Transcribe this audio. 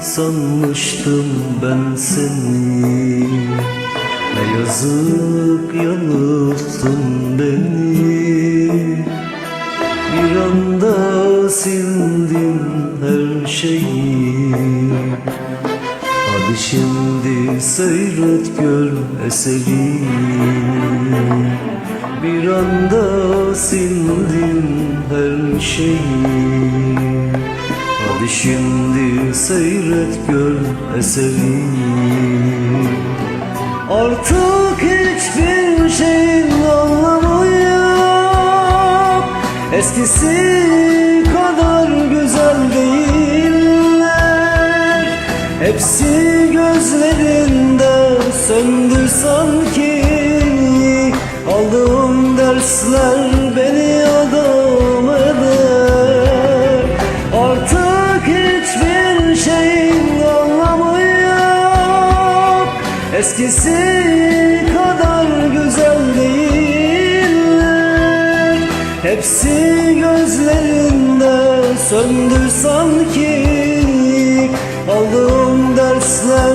Sanmıştım ben seni. Ne yazık yanılttın beni. Bir anda sildin her şeyi. Hadi şimdi seyret gör eseri. Bir anda sildin her şeyi Şimdi seyret gör eseri. Artık hiçbir şeyin anlamı yok Eskisi kadar güzel değiller. Hepsi gözlerinde söndü sanki. Aldığım dersler Eskisi kadar güzel değiller Hepsi gözlerinde söndü sanki. Aldığım dersler